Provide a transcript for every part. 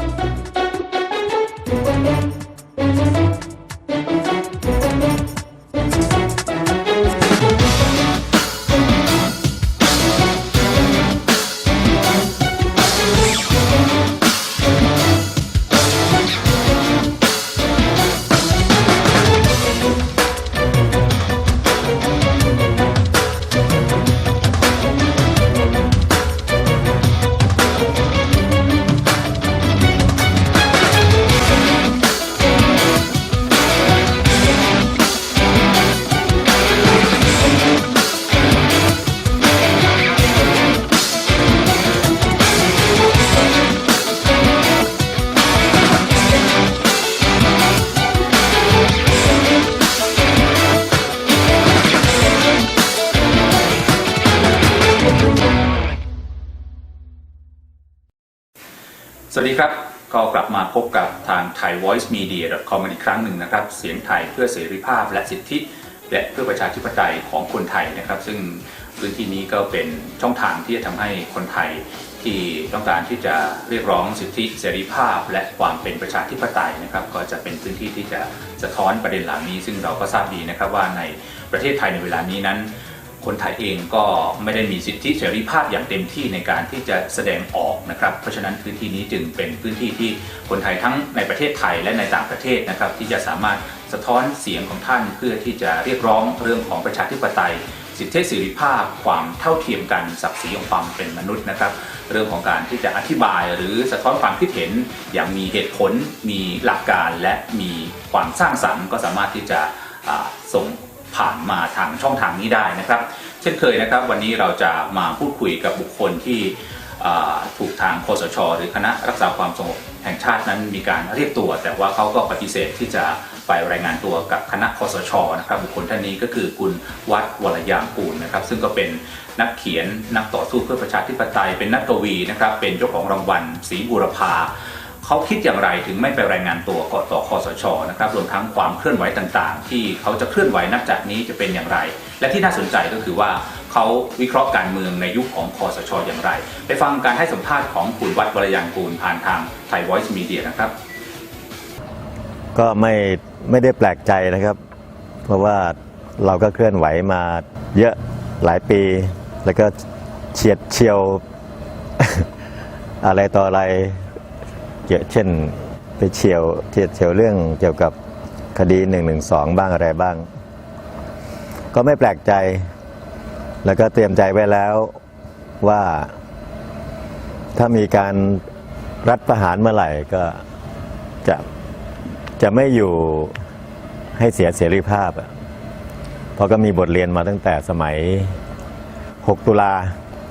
ส ก็กลับมาพบกับทาง thaivoicemedia.com อีกครั้งหนึ่งนะครับ เสียงไทยเพื่อเสรีภาพและสิทธิ และเพื่อประชาธิปไตยของคนไทยนะครับ ซึ่งพื้นที่นี้ก็เป็นช่องทางที่จะทำให้คนไทยที่ต้องการที่จะเรียกร้องสิทธิเสรีภาพ และความเป็นประชาธิปไตยนะครับ ก็จะเป็นพื้นที่ที่จะสะท้อนประเด็นเหล่านี้ ซึ่งเราก็ทราบดีนะครับว่าในประเทศไทยในเวลานี้นั้น คนไทยเองก็ไม่ได้มีสิทธิเสรีภาพอย่างเต็มที่ในการที่จะแสดงออกนะครับ เพราะฉะนั้นพื้นที่นี้จึงเป็นพื้นที่ที่คนไทยทั้งในประเทศไทยและในต่างประเทศนะครับ ที่จะสามารถสะท้อนเสียงของท่านเพื่อที่จะเรียกร้องเรื่องของประชาธิปไตย สิทธิเสรีภาพ ความเท่าเทียมกันศักดิ์ศรีของความเป็นมนุษย์นะครับ เรื่องของการที่จะอธิบายหรือสะท้อนความคิดเห็น อย่างมีเหตุผล มีหลักการและมีความสร้างสรรค์ก็สามารถที่จะส่ง ผ่านมาทางช่องทางนี้ได้นะครับ เช่นเคยนะครับ วันนี้เราจะมาพูดคุยกับบุคคลที่ถูกทางคสช หรือคณะรักษาความสงบแห่งชาตินั้นมีการเรียกตัว แต่ว่าเขาก็ปฏิเสธที่จะไปรายงานตัวกับคณะคสชนะครับ บุคคลท่านนี้ก็คือคุณวัดวรยางกูลนะครับ ซึ่งก็เป็นนักเขียนนักต่อสู้เพื่อประชาธิปไตย เป็นนักกวีนะครับเป็นเจ้าของรางวัลศรีบูรพา เขาคิดอย่างไรถึงไม่ไปรายงานตัวก่อต่อคอสชนะครับรวมทั้งความเคลื่อนไหวต่างๆ ที่เขาจะเคลื่อนไหวนับจากนี้จะเป็นอย่างไร และที่น่าสนใจก็คือว่าเขาวิเคราะห์การเมืองในยุคของคอสชอย่างไร ไปฟังการให้สัมภาษณ์ของคุณวัดวรยางกูลผ่านทางไทย Voice Media นะครับ ก็ไม่ไม่ได้แปลกใจนะครับ เพราะว่าเราก็เคลื่อนไหวมาเยอะหลายปี แล้วก็เฉียดเฉียวอะไรต่ออะไร เกี่ยวเช่นไปเฉียวเฉียดเฉียวเรื่องเกี่ยวกับคดี1นึบ้างอะไรบ้าง ก็ไม่แปลกใจ แล้วก็เตรียมใจไว้แล้วว่า ถ้ามีการรัฐประหารเมื่อไหร่ก็จะจะไม่อยู่ให้เสียเสรีภาพเพราะก็มีบทเรียนมาตั้งแต่สมัย 6 ตุลา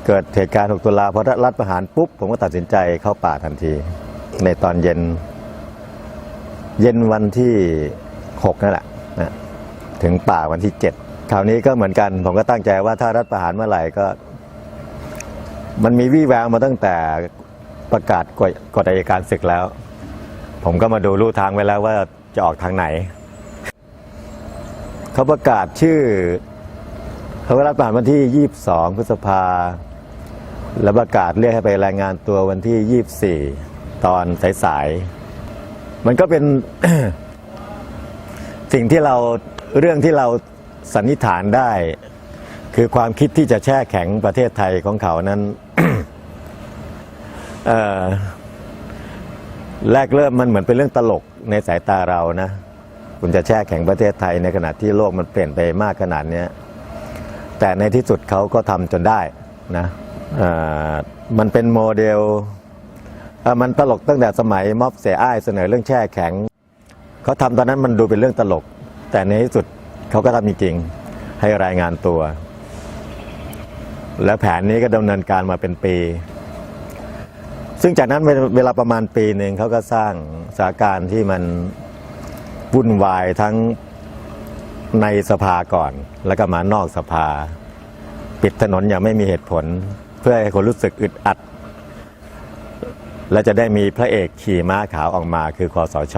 เกิดเหตุการณ์ 6 ตุลาพอรัฐประหารปุ๊บ ผมก็ตัดสินใจเข้าป่าทันที ในตอนเย็น เย็นวันที่6นั่นแหละนะถึงป่าวันที่7คราวนี้ก็เหมือนกัน ผมก็ตั้งใจว่าถ้ารัฐประหารเมื่อไหร่ก็ มันมีวี่แววมาตั้งแต่ประกาศกฎกฎอัยการศึกแล้ว ผมก็มาดูรูทางไว้แล้วว่าจะออกทางไหน เขาประกาศชื่อ เขารับผ่านวันที่ 22 พฤษภา แล้วประกาศเรียกให้ไปรายงานตัววันที่ 24 ตอนสายๆมันก็เป็นสิ่งที่เราเรื่องที่เราสันนิษฐานได้ คือความคิดที่จะแช่แข็งประเทศไทยของเขานั้นแรกเริ่มมันเหมือนเป็นเรื่องตลกในสายตาเรานะคุณจะแช่แข็งประเทศไทยในขณะที่โลกมันเปลี่ยนไปมากขนาดนี้แต่ในที่สุดเขาก็ทำจนได้นะมันเป็นโมเดล มันตลกตั้งแต่สมัยม็อบเสียอ้ายเสนอเรื่องแช่แข็งเขาทำตอนนั้นมันดูเป็นเรื่องตลก แต่ในที่สุดเขาก็ทำจริงๆให้รายงานตัว และแผนนี้ก็ดำเนินการมาเป็นปี ซึ่งจากนั้นเวลเวลาประมาณปีหนึ่งเขาก็สร้างสถานการณ์ที่มันวุ่นวายทั้งในสภาก่อน แล้วก็มานอกสภา ปิดถนนอย่างไม่มีเหตุผล เพื่อให้คนรู้สึกอึดอัด และจะได้มีพระเอกขี่ม้าขาวออกมาคือคอสช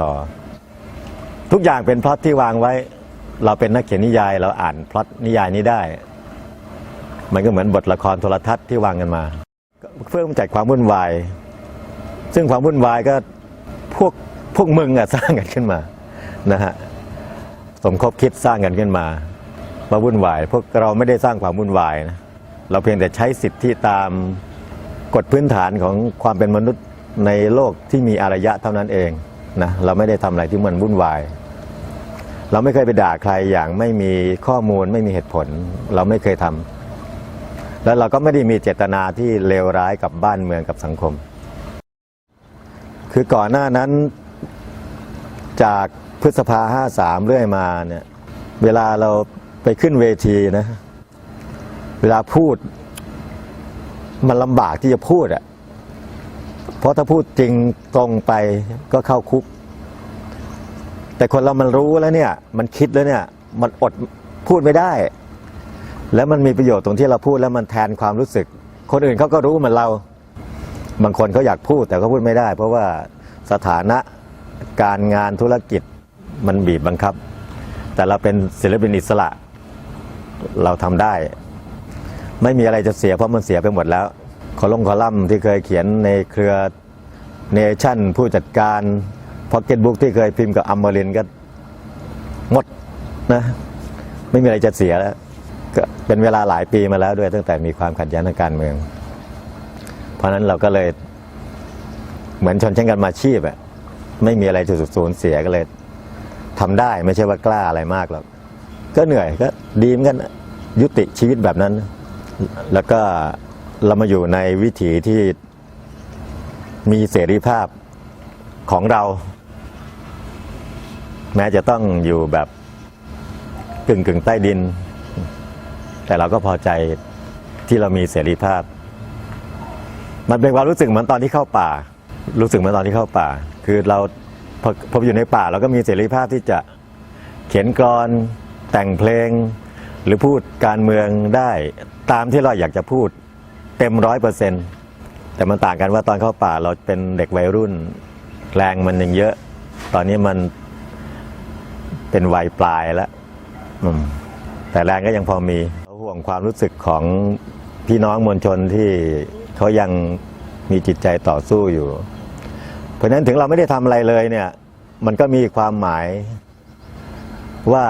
ทุกอย่างเป็นพล็อตที่วางไว้ เราเป็นนักเขียนนิยายเราอ่านพล็อตนิยายนี้ได้ มันก็เหมือนบทละครโทรทัศน์ที่วางกันมา เพื่อจัดความวุ่นวาย ซึ่งความวุ่นวายก็พวกพวกมึงอะสร้างกันขึ้นมานะฮะสมคบคิดสร้างกันขึ้นมามาวุ่นวาย พวกเราไม่ได้สร้างความวุ่นวายนะเราเพียงแต่ใช้สิทธิตามกฎพื้นฐานของความเป็นมนุษย์ ในโลกที่มีอารยะเท่านั้นเองนะเราไม่ได้ทำอะไรที่มันวุ่นวาย เราไม่เคยไปด่าใครอย่างไม่มีข้อมูลไม่มีเหตุผล เราไม่เคยทำแล้วเราก็ไม่ได้มีเจตนาที่เลวร้ายกับบ้านเมืองกับสังคม คือก่อนหน้านั้นจากพฤษภาห้าสามเรื่อยมาเนี่ยเวลาเราไปขึ้นเวทีนะ เวลาพูด มันลำบากที่จะพูดอะ เพราะถ้าพูดจริงตรงไปก็เข้าคุก แต่คนเรามันรู้แล้วเนี่ย มันคิดแล้วเนี่ย มันอดพูดไม่ได้ แล้วมันมีประโยชน์ตรงที่เราพูดแล้วมันแทนความรู้สึก คนอื่นเขาก็รู้เหมือนเรา บางคนเขาอยากพูดแต่เขาพูดไม่ได้ เพราะว่าสถานะการงานธุรกิจมันบีบบังคับ แต่เราเป็นศิลปินอิสระ เราทำได้ ไม่มีอะไรจะเสียเพราะมันเสียไปหมดแล้ว คอลงคอลัมน์ที่เคยเขียนในเครือเนชั่นผู้จัดการพ็อกเก็ตบุ๊กที่เคยพิมพ์กับอัมมรินก็หมดนะไม่มีอะไรจะเสียแล้วก็เป็นเวลาหลายปีมาแล้วด้วยตั้งแต่มีความขัดแย้งทางการเมือง เพราะฉะนั้นเราก็เลยเหมือนชนชั้นกันมาชีพอะไม่มีอะไรจะสูญเสียก็เลยทำได้ไม่ใช่ว่ากล้าอะไรมากหรอกก็เหนื่อยก็ดีเหมือนกันยุติชีวิตแบบนั้น แล้วก็ เรามาอยู่ในวิถีที่มีเสรีภาพของเรา แม้จะต้องอยู่แบบกึ่งกึ่งใต้ดิน แต่เราก็พอใจที่เรามีเสรีภาพ มันเป็นความรู้สึกเหมือนตอนที่เข้าป่า รู้สึกเหมือนตอนที่เข้าป่า คือเราพอพออยู่ในป่าเราก็มีเสรีภาพที่จะเขียนกรอนแต่งเพลง หรือพูดการเมืองได้ตามที่เราอยากจะพูด เต็มร้อยเปอร์เซ็นต์แต่มันต่างกันว่าตอนเข้าป่าเราเป็นเด็กวัยรุ่น แรงมันยังเยอะ ตอนนี้มันเป็นวัยปลายแล้วแต่แรงก็ยังพอมีห่วงความรู้สึกของพี่น้องมวลชนที่เขายังมีจิตใจต่อสู้อยู่ เพราะนั้นถึงเราไม่ได้ทำอะไรเลยเนี่ย มันก็มีความหมายว่า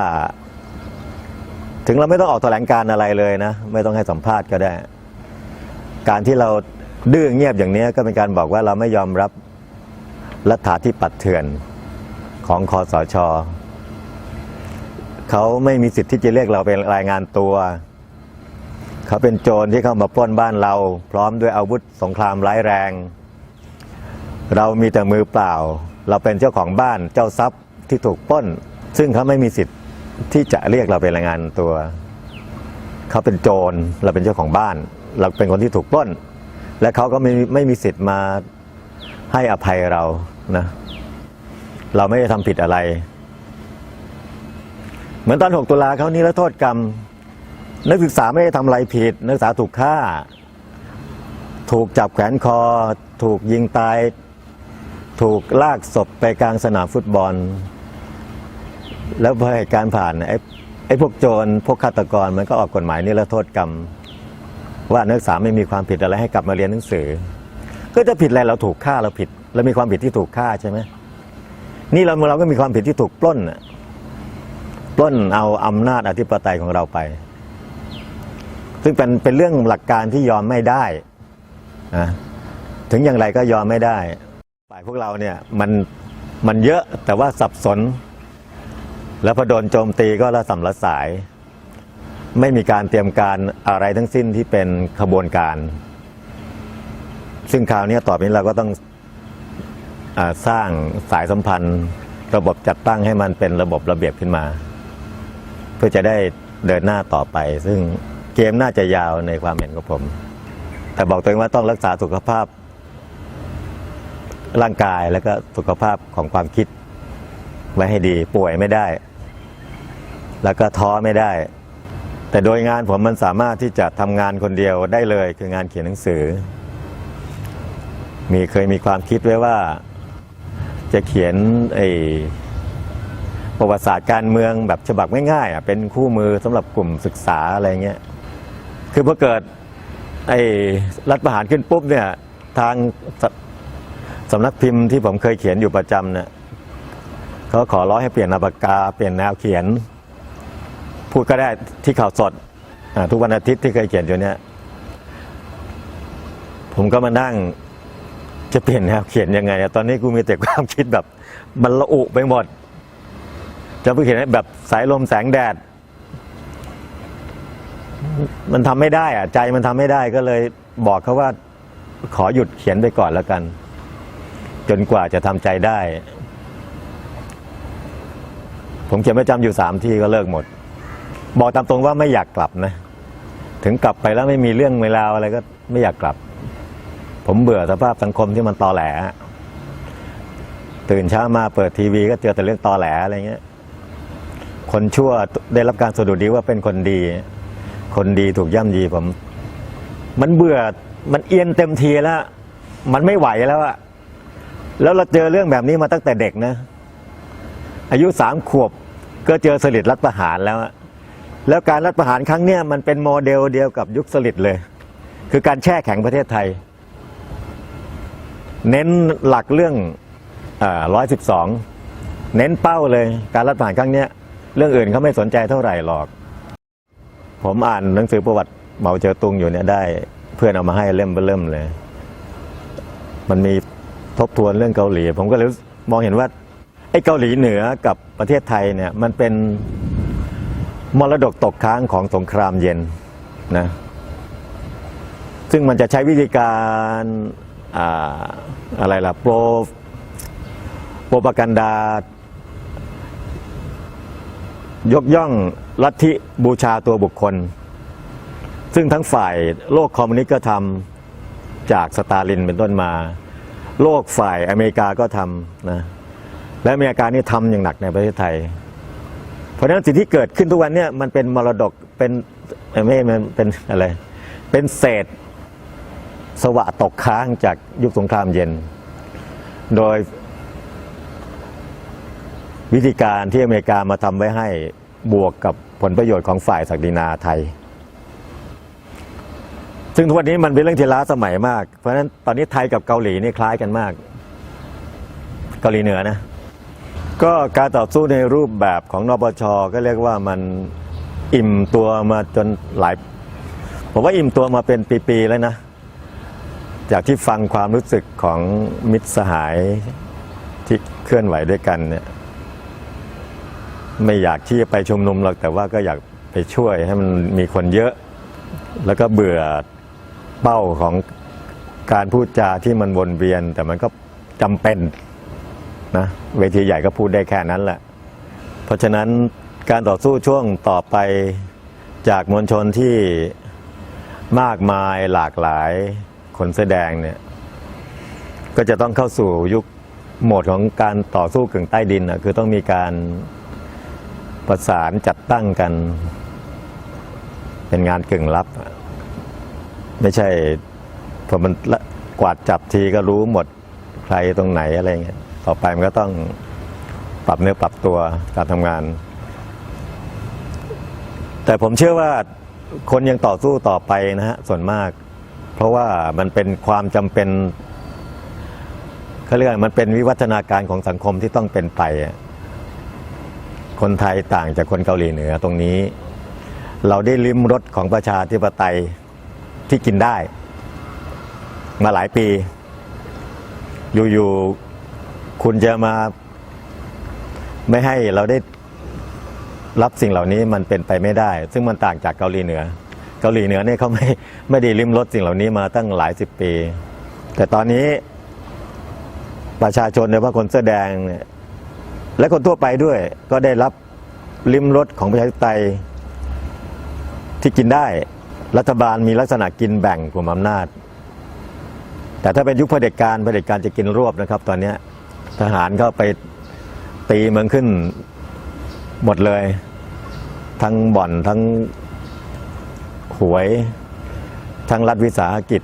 ถึงเราไม่ต้องออกแถลงการอะไรเลยนะ ไม่ต้องให้สัมภาษณ์ก็ได้ การที่เราดื้อเงียบอย่างนี้ก็เป็นการบอกว่าเราไม่ยอมรับรัฐาธิปัตย์เถื่อนของคอสชเขาไม่มีสิทธิ์ที่จะเรียกเราไปรายงานตัว เขาเป็นโจรที่เข้ามาปล้นบ้านเรา พร้อมด้วยอาวุธสงครามร้ายแรง เรามีแต่มือเปล่า เราเป็นเจ้าของบ้านเจ้าทรัพย์ที่ถูกปล้น ซึ่งเขาไม่มีสิทธิ์ที่จะเรียกเราไปรายงานตัว เขาเป็นโจรเราเป็นเจ้าของบ้าน เราเป็นคนที่ถูกปล้น และเขาก็ไม่ไม่มีสิทธิ์มาให้อภัยเรานะเราไม่ได้ทำผิดอะไร เหมือนตอน 6 ตุลาเขานี้แล้วโทษกรรม นักศึกษาไม่ได้ทำอะไรผิด นักศึกษาถูกฆ่า ถูกจับแขวนคอ ถูกยิงตาย ถูกลากศพไปกลางสนามฟุตบอล แล้วพอเหตุการณ์ผ่านไอ้ไอ้พวกโจรพวกฆาตกรมันก็ออกกฎหมายนิรโทษกรรม ว่านักศึกษาไม่มีความผิดอะไรให้กลับมาเรียนหนังสือ ก็จะผิดอะไรเราถูกฆ่าเราผิดเรามีความผิดที่ถูกฆ่าใช่ไหมนี่เราเราก็มีความผิดที่ถูกปล้นปล้นเอาอำนาจอธิปไตยของเราไป ซึ่งเป็นเป็นเรื่องหลักการที่ยอมไม่ได้นะถึงอย่างไรก็ยอมไม่ได้ฝ่ายพวกเราเนี่ยมันมันเยอะแต่ว่าสับสน แล้วพอโดนโจมตีก็ละสำละสาย ไม่มีการเตรียมการอะไรทั้งสิ้นที่เป็นขบวนการ ซึ่งคราวนี้ต่อไปนี้เราก็ต้องอสร้างสายสัมพันธ์ ระบบจัดตั้งให้มันเป็นระบบระเบียบขึ้นมา เพื่อจะได้เดินหน้าต่อไป ซึ่งเกมน่าจะยาวในความเห็นของผม แต่บอกตัวเองว่าต้องรักษาสุขภาพ ร่างกายแล้วก็สุขภาพของความคิด ไว้ให้ดีป่วยไม่ได้ แล้วก็ท้อไม่ได้ แต่โดยงานผมมันสามารถที่จะทำงานคนเดียวได้เลยคืองานเขียนหนังสือ มีเคยมีความคิดไว้ว่า จะเขียนไอ้ประวัติศาสตร์การเมืองแบบฉบับง่ายๆอะเป็นคู่มือสำหรับกลุ่มศึกษาอะไรเงี้ยคือพอเกิดไอ้รัฐประหารขึ้นปุ๊บเนี่ยทางสสำนักพิมพ์ที่ผมเคยเขียนอยู่ประจำเนี่ยเขาขอร้องให้เปลี่ยนนาปากกาเปลี่ยนแนวเขียน พูดก็ได้ที่ข่าวสดทุกวันอาทิตย์ที่เคยเขียนอยู่เนี่ย ผมก็มานั่งจะเปลี่ยนแนวเขียนยังไงตอนนี้กูมีแต่ความคิดแบบมันละอุไปหมด จะไปเขียนแบบสายลมแสงแดด มันทำไม่ได้อะใจมันทำไม่ได้ก็เลยบอกเขาว่าขอหยุดเขียนไปก่อนแล้วกัน จนกว่าจะทำใจได้ ผมเขียนประจำอยู่สามที่ก็เลิกหมด บอกตามตรงว่าไม่อยากกลับนะ ถึงกลับไปแล้วไม่มีเรื่องเวลาวอะไรก็ไม่อยากกลับ ผมเบื่อสภาพสังคมที่มันตอแหลตื่นเช้ามาเปิดทีวี ก็เจอแต่เรื่องตอแหลอะไรเงี้ย คนชั่วได้รับการสดุดีว่าเป็นคนดี คนดีถูกย่ำยีผม มันเบื่อมันเอียนเต็มทีแล้ว มันไม่ไหวแล้วอะแล้วเราเจอเรื่องแบบนี้มาตั้งแต่เด็กนะ อายุสามขวบก็เจอสลิดรัฐประหารแล้วอะ แล้วการรัฐประหารครั้งเนี้ยมันเป็นโมเดลเดียวกับยุคสลิดเลย คือการแช่แข็งประเทศไทย เน้นหลักเรื่องร้อยสิบสองเน้นเป้าเลยการรัฐประหารครั้งเนี้ยเรื่องอื่นเขาไม่สนใจเท่าไหร่หรอก ผมอ่านหนังสือประวัติเหมาเจ๋อตุงอยู่เนี่ยได้เพื่อนเอามาให้เล่มเบอร์เริ่มเลย มันมีทบทวนเรื่องเกาหลี ผมก็เลยมองเห็นว่าไอ้เกาหลีเหนือกับประเทศไทยเนี่ยมันเป็น มรดกตกค้างของสงครามเย็นนะซึ่งมันจะใช้วิธีการอาอะไรล่ะโปรโปรปกันดา ยกย่องลัทธิบูชาตัวบุคคล ซึ่งทั้งฝ่ายโลกคอมมิวนิสต์ก็ทำจากสตาลินเป็นต้นมา โลกฝ่ายอเมริกาก็ทำนะและอเมริกานี่ทำอย่างหนักในประเทศไทย เพราะฉะนั้นสิ่งที่เกิดขึ้นทุกวันเนี่ยมันเป็นมรดกเป็นไม่มันเป็นอะไรเป็นเศษสวะตกค้างจากยุคสงครามเย็น โดยวิธีการที่อเมริกามาทำไว้ให้บวกกับผลประโยชน์ของฝ่ายศักดินาไทย ซึ่งทุกวันนี้มันเป็นเรื่องที่ล้าสมัยมาก เพราะฉะนั้นตอนนี้ไทยกับเกาหลีนี่คล้ายกันมาก เกาหลีเหนือนะ ก็การต่อสู้ในรูปแบบของนปชก็เรียกว่ามันอิ่มตัวมาจนหลาย ผมว่าอิ่มตัวมาเป็นปีๆแล้วนะ จากที่ฟังความรู้สึกของมิตรสหายที่เคลื่อนไหวด้วยกันเนี่ย ไม่อยากที่จะไปชุมนุมหรอกแต่ว่าก็อยากไปช่วยให้มันมีคนเยอะ แล้วก็เบื่อเป้าของการพูดจาที่มันวนเวียน แต่มันก็จำเป็น นะเวทีใหญ่ก็พูดได้แค่นั้นแหละ เพราะฉะนั้นการต่อสู้ช่วงต่อไปจากมวลชนที่มากมายหลากหลายคนแสดงเนี่ยก็จะต้องเข้าสู่ยุคโหมดของการต่อสู้กึ่งใต้ดินนะคือต้องมีการประสานจัดตั้งกัน เป็นงานกึ่งลับ ไม่ใช่พอมันละกวาดจับทีก็รู้หมดใครตรงไหนอะไรเงี้ย ต่อไปมันก็ต้องปรับเนื้อปรับตัวการทำงาน แต่ผมเชื่อว่าคนยังต่อสู้ต่อไปนะฮะส่วนมาก เพราะว่ามันเป็นความจำเป็นเขาเรียกมันเป็นวิวัฒนาการของสังคมที่ต้องเป็นไป คนไทยต่างจากคนเกาหลีเหนือตรงนี้ เราได้ลิ้มรสของประชาธิปไตยที่กินได้ มาหลายปี อยู่ๆ คุณจะมาไม่ให้เราได้รับสิ่งเหล่านี้มันเป็นไปไม่ได้ ซึ่งมันต่างจากเกาหลีเหนือ เกาหลีเหนือเนี่ยเขาไม่ไม่ได้ลิ้มรสสิ่งเหล่านี้มาตั้งหลายสิบปี แต่ตอนนี้ประชาชนโดยเฉพาะคนเสื้อแดงเนี่ยและคนทั่วไปด้วยก็ได้รับลิ้มรสของประชาธิปไตยที่กินได้ รัฐบาลมีลักษณะกินแบ่งกลุ่มอำนาจ แต่ถ้าเป็นยุคเผด็จการเผด็จการจะกินรวบนะครับ ตอนนี้ ทหารก็ไปตีเมืองขึ้นหมดเลย ทั้งบ่อนทั้งหวย ทั้งรัฐวิสาหกิจ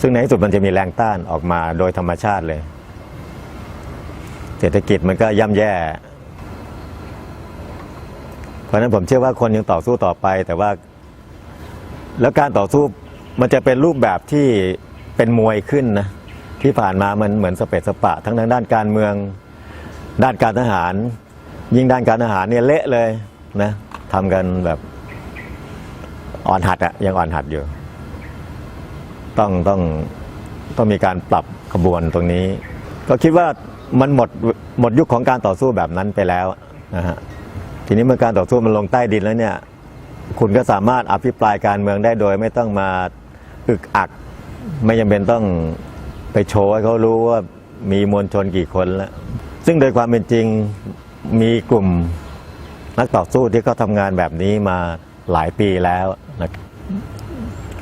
ซึ่งในที่สุดมันจะมีแรงต้านออกมาโดยธรรมชาติเลย เศรษฐกิจมันก็ย่ำแย่ เพราะฉะนั้นผมเชื่อว่าคนยังต่อสู้ต่อไป แต่ว่า แล้วการต่อสู้มันจะเป็นรูปแบบที่เป็นมวยขึ้นนะ ที่ผ่านมามันเหมือนสเปซสปะ ทั้งทางด้านการเมืองด้านการทหาร ยิ่งด้านการทหารเนี่ยเละเลยนะทำกันแบบอ่อนหัดอะยังอ่อนหัดอยู่ ต้องต้องต้องมีการปรับขบวนตรงนี้ ก็คิดว่ามันหมดหมดยุคของการต่อสู้แบบนั้นไปแล้วนะฮะทีนี้เมื่อการต่อสู้มันลงใต้ดินแล้วเนี่ย คุณก็สามารถอภิปรายการเมืองได้โดย ไม่ต้องมาอึกอัก ไม่จำเป็นต้อง ไปโชว์ให้เขารู้ว่ามีมวลชนกี่คนแล้ว ซึ่งโดยความเป็นจริงมีกลุ่มนักต่อสู้ที่เขาทำงานแบบนี้มาหลายปีแล้วนะ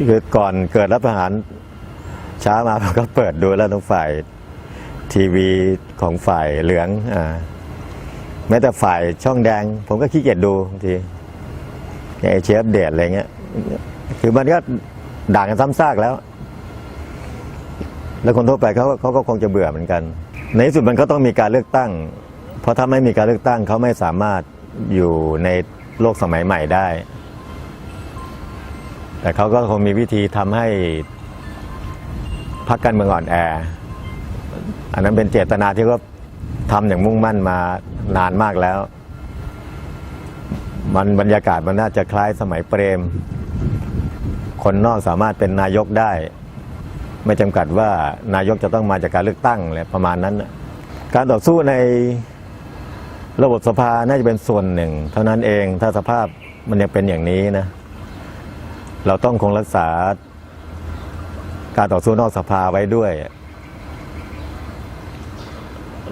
คือก่อนเกิดรัฐประหารช้ามาผมก็เปิดดูแล้วทั้งฝ่ายทีวีของฝ่ายเหลืองอ่าแม้แต่ฝ่ายช่องแดง ผมก็ขี้เกียจดูบางทีอย่างไอเชฟเดทอะไรเงี้ยคือมันก็ด่างกันซ้ำซากแล้ว แล้วคนทั่วไปเขาเขาก็คงจะเบื่อเหมือนกัน ในที่สุดมันก็ต้องมีการเลือกตั้ง เพราะถ้าไม่มีการเลือกตั้งเขาไม่สามารถอยู่ในโลกสมัยใหม่ได้ แต่เขาก็คงมีวิธีทำให้พรรคการเมืองอ่อนแอ อันนั้นเป็นเจตนาที่เขาทำอย่างมุ่งมั่นมานานมากแล้ว มันบรรยากาศมันน่าจะคล้ายสมัยเปรม คนนอกสามารถเป็นนายกได้ ไม่จำกัดว่านายกจะต้องมาจากการเลือกตั้งเลยประมาณนั้น การต่อสู้ในระบบสภาน่าจะเป็นส่วนหนึ่ง เท่านั้นเองถ้าสภาพมันยังเป็นอย่างนี้นะ เราต้องคงรักษาการต่อสู้นอกสภาไว้ด้วย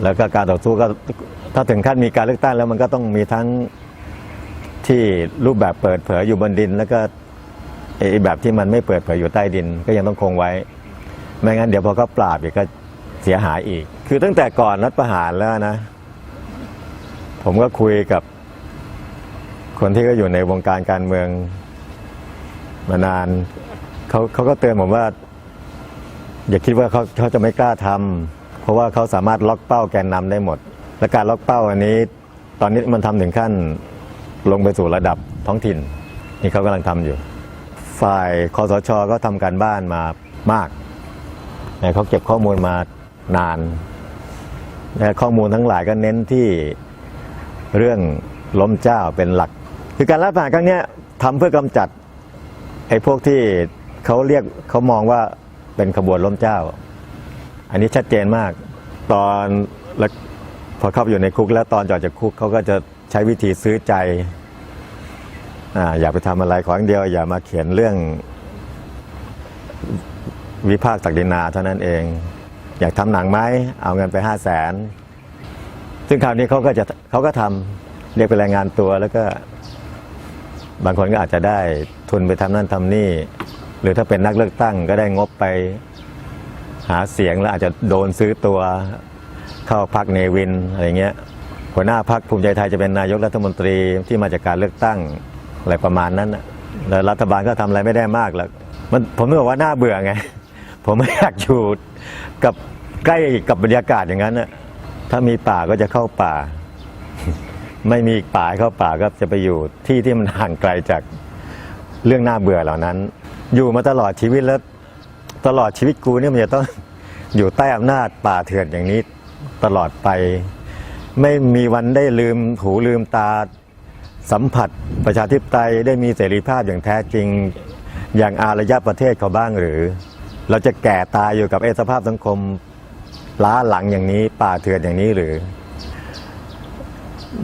แล้วก็การต่อสู้ก็ถ้าถึงขั้นมีการเลือกตั้งแล้วมันก็ต้องมีทั้งที่รูปแบบเปิดเผยอยู่บนดิน แล้วก็ไอ้แบบที่มันไม่เปิดเผยอยู่ใต้ดิน ก็ยังต้องคงไว้ ไม่งั้นเดี๋ยวพอเขาปราบอีกก็เสียหายอีก คือตั้งแต่ก่อนรัฐประหารแล้วนะ ผมก็คุยกับคนที่ก็อยู่ในวงการการเมืองมานานเขาเขาก็เตือนผมว่า อย่าคิดว่าเขาเขาจะไม่กล้าทำเพราะว่าเขาสามารถล็อกเป้าแกนนำได้หมด และการล็อกเป้าอันนี้ ตอนนี้มันทำถึงขั้นลงไปสู่ระดับท้องถิ่น นี่เขากำลังทำอยู่ ฝ่ายคอสชก็ทำการบ้านมามาก เขาเก็บข้อมูลมานานและข้อมูลทั้งหลายก็เน้นที่เรื่องล้มเจ้าเป็นหลัก คือการรัฐประหารครั้งนี้ทำเพื่อกำจัดไอ้พวกที่เขาเรียกเขามองว่าเป็นขบวนล้มเจ้า อันนี้ชัดเจนมาก ตอนแล้วพอเข้าไปอยู่ในคุกแล้วตอนจอดจากคุกเขาก็จะใช้วิธีซื้อใจออย่าไปทำอะไรขออย่างเดียว อย่ามาเขียนเรื่อง วิพากษ์ตักดินาเท่านั้นเอง อยากทำหนังไหมเอาเงินไปห้าแสนซึ่งคราวนี้เขาก็จะเขาก็ทำเรียกไปรายงานตัวแล้วก็ บางคนก็อาจจะได้ทุนไปทำนั่นทำนี่ หรือถ้าเป็นนักเลือกตั้งก็ได้งบไปหาเสียงแล้วอาจจะโดนซื้อตัวเข้าพักเนวินอะไรเงี้ยหัวหน้าพักภูมิใจไทยจะเป็นนายกรัฐมนตรีที่มาจากการเลือกตั้งอะไรประมาณนั้นแล้วรัฐบาลก็ทำอะไรไม่ได้มากหรอกมันผมนึกว่าน่าเบื่อไง ผมไม่อยากอยู่กับใกล้กับบรรยากาศอย่างนั้นนะถ้ามีป่าก็จะเข้าป่า ไม่มีป่าเข้าป่าก็จะไปอยู่ที่ที่มันห่างไกลจากเรื่องน่าเบื่อเหล่านั้น อยู่มาตลอดชีวิตแล้วตลอดชีวิตกูเนี่ยมันจะต้องอยู่ใต้อำนาจป่าเถื่อนอย่างนี้ตลอดไป ไม่มีวันได้ลืมหูลืมตาสัมผัสประชาธิปไตยได้มีเสรีภาพอย่างแท้จริง อย่างอารยประเทศเขาบ้างหรือ เราจะแก่ตายอยู่กับเอสภาพสังคมล้าหลังอย่างนี้ป่าเถื่อนอย่างนี้หรือ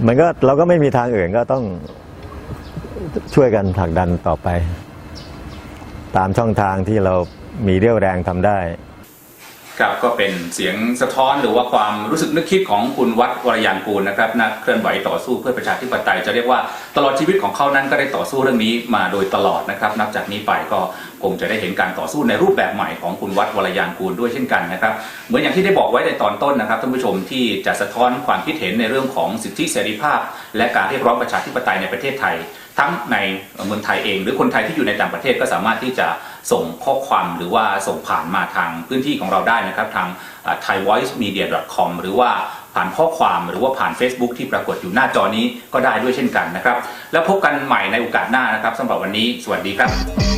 มันก็เราก็ไม่มีทางอื่นก็ต้องช่วยกันผลักดันต่อไป ตามช่องทางที่เรามีเรี่ยวแรงทำได้ ครับก็เป็นเสียงสะท้อนหรือว่าความรู้สึกนึกคิดของคุณวัดวรยานกูลนะครับนักเคลื่อนไหวต่อสู้เพื่อประชาธิปไตยจะเรียกว่าตลอดชีวิตของเขานั้นก็ได้ต่อสู้เรื่องนี้มาโดยตลอดนะครับ นับจากนี้ไปก็คงจะได้เห็นการต่อสู้ในรูปแบบใหม่ของคุณวัดวรยานกูลด้วยเช่นกันนะครับ เหมือนอย่างที่ได้บอกไว้ในตอนต้นนะครับท่านผู้ชมที่จะสะท้อนความคิดเห็นในเรื่องของสิทธิเสรีภาพ และการเรียกร้องประชาธิปไตยในประเทศไทย ทั้งในเมืองไทยเอง หรือคนไทยที่อยู่ในต่างประเทศก็สามารถที่จะส่งข้อความหรือว่าส่งผ่านมาทางพื้นที่ของเราได้นะครับทาง thaivoicemedia.com หรือว่าผ่านข้อความหรือว่าผ่าน Facebook ที่ปรากฏอยู่หน้าจอนี้ก็ได้ด้วยเช่นกันนะครับ แล้วพบกันใหม่ในโอกาสหน้านะครับสำหรับวันนี้ สวัสดีครับ